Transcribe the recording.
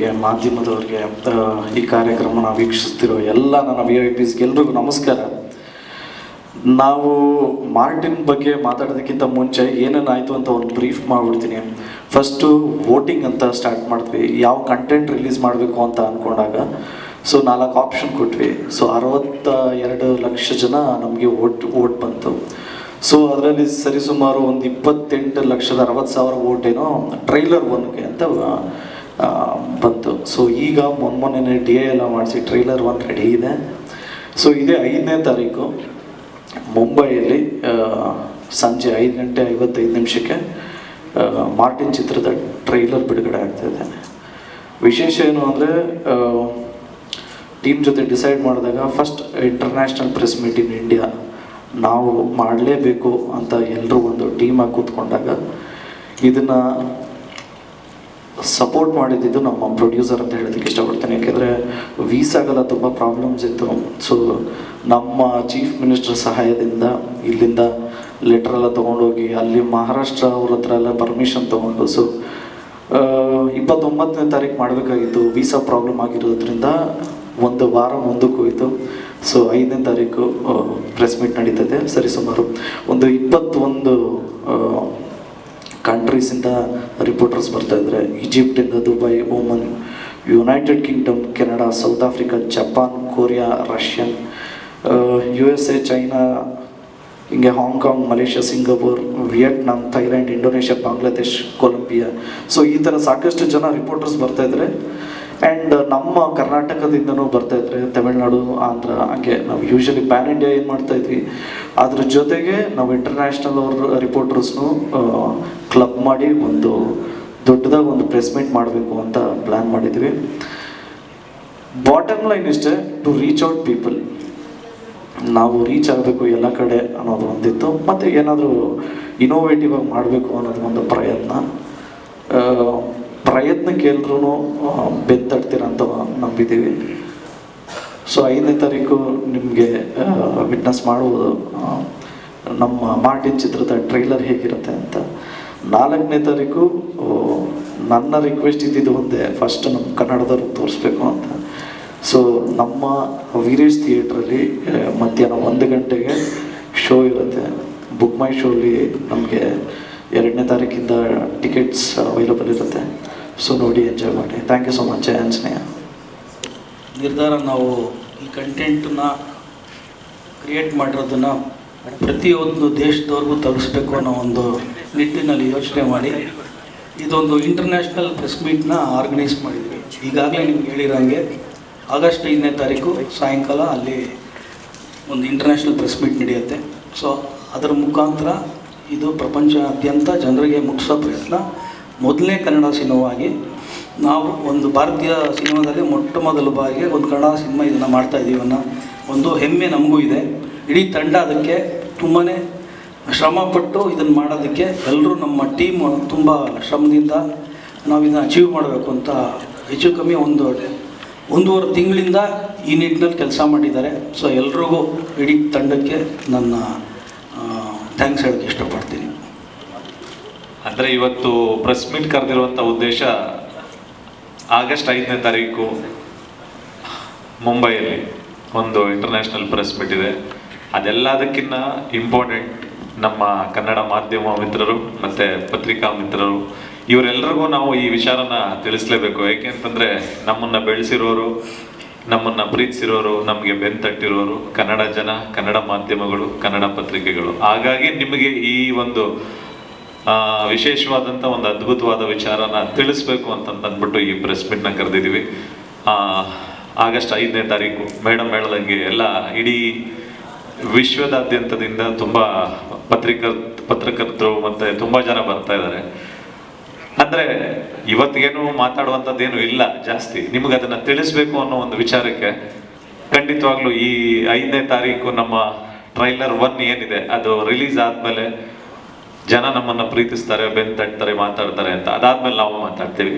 ಗೆ, ಮಾಧ್ಯಮದವರಿಗೆ ಈ ಕಾರ್ಯಕ್ರಮನ ವೀಕ್ಷಿಸ್ತಿರೋ ಎಲ್ಲ ನನ್ನ ವಿ ಐ ಪಿಸ್ಗೆ ಎಲ್ರಿಗೂ ನಮಸ್ಕಾರ. ನಾವು ಮಾರ್ಟಿನ್ ಬಗ್ಗೆ ಮಾತಾಡೋದಕ್ಕಿಂತ ಮುಂಚೆ ಏನೇನಾಯಿತು ಅಂತ ಒಂದು ಬ್ರೀಫ್ ಮಾಡಿಬಿಡ್ತೀನಿ. ಫಸ್ಟು ವೋಟಿಂಗ್ ಅಂತ ಸ್ಟಾರ್ಟ್ ಮಾಡಿದ್ವಿ. ಯಾವ ಕಂಟೆಂಟ್ ರಿಲೀಸ್ ಮಾಡಬೇಕು ಅಂತ ಅಂದ್ಕೊಂಡಾಗ ಸೊ ನಾಲ್ಕು ಆಪ್ಷನ್ ಕೊಟ್ವಿ. ಸೊ ಅರವತ್ತ ಎರಡು ಲಕ್ಷ ಜನ ನಮಗೆ ಓಟ್ ಓಟ್ ಬಂತು. ಸೊ ಅದರಲ್ಲಿ ಸರಿಸುಮಾರು ಒಂದು ಇಪ್ಪತ್ತೆಂಟು ಲಕ್ಷದ ಅರವತ್ತು ಸಾವಿರ ವೋಟ್ ಏನೋ ಟ್ರೈಲರ್ ಒನ್ಗೆ ಅಂತ ಬಂತು ಸೊ ಈಗ ಮೊನ್ನೆ ಡಿ ಎ ಎಲ್ಲ ಮಾಡಿಸಿ ಟ್ರೈಲರ್ ಒನ್ ರೆಡಿ ಇದೆ. ಸೊ ಇದೇ ಐದನೇ ತಾರೀಕು. ಮುಂಬೈಯಲ್ಲಿ ಸಂಜೆ ಐದು ಗಂಟೆ ಐವತ್ತೈದು ನಿಮಿಷಕ್ಕೆ ಮಾರ್ಟಿನ್ ಚಿತ್ರದ ಟ್ರೈಲರ್ ಬಿಡುಗಡೆ ಆಗ್ತಾಯಿದೆ ವಿಶೇಷ ಏನು ಅಂದರೆ ಟೀಮ್ ಜೊತೆ ಡಿಸೈಡ್ ಮಾಡಿದಾಗ first international press meet in India ನಾವು ಮಾಡಲೇಬೇಕು ಅಂತ ಎಲ್ಲರೂ ಒಂದು ಟೀಮಾಗಿ ಕೂತ್ಕೊಂಡಾಗ, ಇದನ್ನು ಸಪೋರ್ಟ್ ಮಾಡಿದ್ದು ನಮ್ಮ ಪ್ರೊಡ್ಯೂಸರ್ ಅಂತ ಹೇಳೋದಕ್ಕೆ ಇಷ್ಟಪಡ್ತೇನೆ. ಯಾಕೆಂದರೆ ವೀಸಾಗೆಲ್ಲ ತುಂಬ ಪ್ರಾಬ್ಲಮ್ಸ್ ಇತ್ತು. ಸೊ ನಮ್ಮ ಚೀಫ್ ಮಿನಿಸ್ಟರ್ ಸಹಾಯದಿಂದ ಇಲ್ಲಿಂದ ಲೆಟರ್ ಎಲ್ಲ ತೊಗೊಂಡೋಗಿ, ಅಲ್ಲಿ ಮಹಾರಾಷ್ಟ್ರ ಅವ್ರ ಹತ್ರ ಎಲ್ಲ ಪರ್ಮಿಷನ್ ತೊಗೊಂಡು ಸೊ ಇಪ್ಪತ್ತೊಂಬತ್ತನೇ ತಾರೀಕು ಮಾಡಬೇಕಾಗಿತ್ತು. ವೀಸಾ ಪ್ರಾಬ್ಲಮ್ ಆಗಿರೋದ್ರಿಂದ ಒಂದು ವಾರ ಮುಂದಕ್ಕೆ ಹೋಯಿತು. ಸೊ ಐದನೇ ತಾರೀಕು ಪ್ರೆಸ್ ಮೀಟ್ ನಡೀತದೆ. ಸರಿಸುಮಾರು ಒಂದು ಇಪ್ಪತ್ತೊಂದು ಕಂಟ್ರೀಸಿಂದ ರಿಪೋರ್ಟರ್ಸ್ ಬರ್ತಾ ಇದ್ದಾರೆ ಈಜಿಪ್ಟಿಂದ Dubai Oman United Kingdom Canada South Africa Japan Korea Russian U S A China ಹಿಂಗೆ Hong Kong Malaysia Singapore Vietnam Thailand Indonesia Bangladesh Colombia so ಈ ಥರ ಸಾಕಷ್ಟು ಜನ ರಿಪೋರ್ಟರ್ಸ್ ಬರ್ತಾ ಇದ್ದಾರೆ ಆ್ಯಂಡ್ ನಮ್ಮ ಕರ್ನಾಟಕದಿಂದನೂ ಬರ್ತಾ ಇದ್ದಾರೆ ತಮಿಳ್ನಾಡು, ಆಂಧ್ರ, ಹಾಗೆ ನಾವು ಯೂಶಲಿ ಪ್ಯಾನ್ ಇಂಡಿಯಾ ಏನು ಮಾಡ್ತಾ ಇದ್ವಿ. ಅದ್ರ ಜೊತೆಗೆ ನಾವು ಇಂಟರ್ನ್ಯಾಷನಲ್ ಅವ್ರ ರಿಪೋರ್ಟರ್ಸ್ನು ಕ್ಲಬ್ ಮಾಡಿ ಒಂದು ದೊಡ್ಡದಾಗಿ ಒಂದು ಪ್ರೆಸ್ ಮೀಟ್ ಮಾಡಬೇಕು ಅಂತ ಪ್ಲ್ಯಾನ್ ಮಾಡಿದ್ವಿ. ಬಾಟಮ್ ಲೈನ್ ಇಷ್ಟೇ ಟು ರೀಚ್ ಔಟ್ ಪೀಪಲ್ ನಾವು ರೀಚ್ ಆಗಬೇಕು ಎಲ್ಲ ಕಡೆ ಅನ್ನೋದು ಒಂದಿತ್ತು. ಮತ್ತು ಏನಾದರೂ ಇನೋವೇಟಿವ್ ಆಗಿ ಮಾಡಬೇಕು ಅನ್ನೋದು ಒಂದು ಪ್ರಯತ್ನ. ಪ್ರಯತ್ನಕ್ಕೆ ಎಲ್ಲರೂ ಬೆತ್ತಡ್ತೀರ ಅಂತ ನಂಬಿದ್ದೀವಿ ಸೊ ಐದನೇ ತಾರೀಕು ನಿಮಗೆ ವಿಟ್ನೆಸ್ ಮಾಡುವುದು ನಮ್ಮ ಮಾರ್ಟಿನ್ ಚಿತ್ರದ ಟ್ರೈಲರ್ ಹೇಗಿರುತ್ತೆ ಅಂತ. ನಾಲ್ಕನೇ ತಾರೀಕು ನನ್ನ ರಿಕ್ವೆಸ್ಟ್ ಇದ್ದಿದ್ದು ಒಂದೇ ಫಸ್ಟ್ ನಮ್ಮ ಕನ್ನಡದವ್ರಿಗೆ ತೋರಿಸ್ಬೇಕು ಅಂತ. ಸೊ ನಮ್ಮ ವೀರೇಶ್ ಥಿಯೇಟ್ರಲ್ಲಿ ಮಧ್ಯಾಹ್ನ ಒಂದು ಗಂಟೆಗೆ ಶೋ ಇರುತ್ತೆ. ಬುಕ್ ಮೈ ಶೋಲಿ ನಮಗೆ ಎರಡನೇ ತಾರೀಕಿಂದ ಟಿಕೆಟ್ಸ್ ಅವೈಲಬಲ್ ಇರುತ್ತೆ. ಸೊ ನೋಡಿ ಎಂಜಾಯ್ ಮಾಡಿ. ಥ್ಯಾಂಕ್ ಯು ಸೊ ಮಚ್ ಜಯ ನಿರ್ಧಾರ ನಾವು ಈ ಕಂಟೆಂಟನ್ನ ಕ್ರಿಯೇಟ್ ಮಾಡಿರೋದನ್ನು ಪ್ರತಿಯೊಂದು ದೇಶದವ್ರಿಗೂ ತಲುಪಿಸ್ಬೇಕು ಅನ್ನೋ ಒಂದು ನಿಟ್ಟಿನಲ್ಲಿ ಯೋಚನೆ ಮಾಡಿ ಇದೊಂದು ಇಂಟರ್ನ್ಯಾಷನಲ್ ಪ್ರೆಸ್ ಮೀಟ್ನ ಆರ್ಗನೈಸ್ ಮಾಡಿದ್ವಿ. ಈಗಾಗಲೇ ನಿಮ್ಗೆ ಹೇಳಿರಂಗೆ ಆಗಸ್ಟ್ ಐದನೇ ತಾರೀಕು ಸಾಯಂಕಾಲ ಅಲ್ಲಿ ಒಂದು ಇಂಟರ್ನ್ಯಾಷನಲ್ ಪ್ರೆಸ್ ಮೀಟ್ ನಡೆಯುತ್ತೆ. ಸೊ ಅದರ ಮುಖಾಂತರ ಇದು ಪ್ರಪಂಚಾದ್ಯಂತ ಜನರಿಗೆ ಮುಟ್ಟಿಸೋ ಪ್ರಯತ್ನ. ಮೊದಲನೇ ಕನ್ನಡ ಸಿನಿಮಾವಾಗಿ ನಾವು ಒಂದು ಭಾರತೀಯ ಸಿನಿಮಾದಲ್ಲಿ ಮೊಟ್ಟ ಮೊದಲ ಬಾರಿಗೆ ಒಂದು ಕನ್ನಡ ಸಿನಿಮಾ ಇದನ್ನು ಮಾಡ್ತಾ ಇದ್ದೀವನ್ನ ಒಂದು ಹೆಮ್ಮೆ ನಮಗೂ ಇದೆ. ಇಡೀ ತಂಡ ಅದಕ್ಕೆ ತುಂಬಾ ಶ್ರಮಪಟ್ಟು ಇದನ್ನು ಮಾಡೋದಕ್ಕೆ ಎಲ್ಲರೂ ನಮ್ಮ ಟೀಮ್ ತುಂಬ ಶ್ರಮದಿಂದ ನಾವು ಇದನ್ನು ಅಚೀವ್ ಮಾಡಬೇಕು ಅಂತ ಹೆಚ್ಚು ಕಮ್ಮಿ ಒಂದು ಒಂದೂವರೆ ತಿಂಗಳಿಂದ ಈ ನಿಟ್ಟಿನಲ್ಲಿ ಕೆಲಸ ಮಾಡಿದ್ದಾರೆ. ಸೊ ಎಲ್ರಿಗೂ ಇಡೀ ತಂಡಕ್ಕೆ ನನ್ನ ಥ್ಯಾಂಕ್ಸ್ ಹೇಳೋಕ್ಕೆ ಇಷ್ಟಪಡ್ತೀನಿ. ಅಂದರೆ ಇವತ್ತು ಪ್ರೆಸ್ ಮೀಟ್ ಕರೆದಿರುವಂಥ ಉದ್ದೇಶ ಆಗಸ್ಟ್ ಐದನೇ ತಾರೀಕು ಮುಂಬೈಯಲ್ಲಿ ಒಂದು ಇಂಟರ್ನ್ಯಾಷನಲ್ ಪ್ರೆಸ್ ಮೀಟ್ ಇದೆ. ಅದೆಲ್ಲದಕ್ಕಿಂತ ಇಂಪಾರ್ಟೆಂಟ್ ನಮ್ಮ ಕನ್ನಡ ಮಾಧ್ಯಮ ಮಿತ್ರರು ಮತ್ತೆ ಪತ್ರಿಕಾ ಮಿತ್ರರು ಇವರೆಲ್ಲರಿಗೂ ನಾವು ಈ ವಿಚಾರನ ತಿಳಿಸ್ಲೇಬೇಕು. ಯಾಕೆಂತಂದ್ರೆ ನಮ್ಮನ್ನ ಬೆಳೆಸಿರೋರು, ನಮ್ಮನ್ನ ಪ್ರೀತಿಸಿರೋರು, ನಮಗೆ ಬೆಂತಟ್ಟಿರೋರು ಕನ್ನಡ ಜನ, ಕನ್ನಡ ಮಾಧ್ಯಮಗಳು, ಕನ್ನಡ ಪತ್ರಿಕೆಗಳು. ಹಾಗಾಗಿ ನಿಮಗೆ ಈ ಒಂದು ವಿಶೇಷವಾದಂಥ ಒಂದು ಅದ್ಭುತವಾದ ವಿಚಾರನ ತಿಳಿಸ್ಬೇಕು ಅಂತ ಅಂದ್ಬಿಟ್ಟು ಈ ಪ್ರೆಸ್ ಮೀಟ್ನ ಕರೆದಿದ್ದೀವಿ ಆಗಸ್ಟ್ ಐದನೇ ತಾರೀಕು ಮೇಡಮ್ ಹೇಳ್ದಂಗೆ ಎಲ್ಲ ಇಡೀ ವಿಶ್ವದಾದ್ಯಂತದಿಂದ ತುಂಬ ಪತ್ರಿಕ ಪತ್ರಕರ್ತರು ಮತ್ತೆ ತುಂಬ ಜನ ಬರ್ತಾ ಇದ್ದಾರೆ. ಅಂದ್ರೆ ಇವತ್ತಿಗೇನು ಮಾತಾಡುವಂಥದ್ದೇನು ಇಲ್ಲ, ಜಾಸ್ತಿ. ನಿಮ್ಗೆ ಅದನ್ನ ತಿಳಿಸ್ಬೇಕು ಅನ್ನೋ ಒಂದು ವಿಚಾರಕ್ಕೆ ಖಂಡಿತವಾಗ್ಲೂ ಈ ಐದನೇ ತಾರೀಕು ನಮ್ಮ ಟ್ರೈಲರ್ ಒನ್ ಏನಿದೆ, ಅದು ರಿಲೀಸ್ ಆದ್ಮೇಲೆ ಜನ ನಮ್ಮನ್ನ ಪ್ರೀತಿಸ್ತಾರೆ ಬೆನ್ ತಟ್ತಾರೆ, ಮಾತಾಡ್ತಾರೆ ಅಂತ. ಅದಾದ್ಮೇಲೆ ನಾವು ಮಾತಾಡ್ತೀವಿ.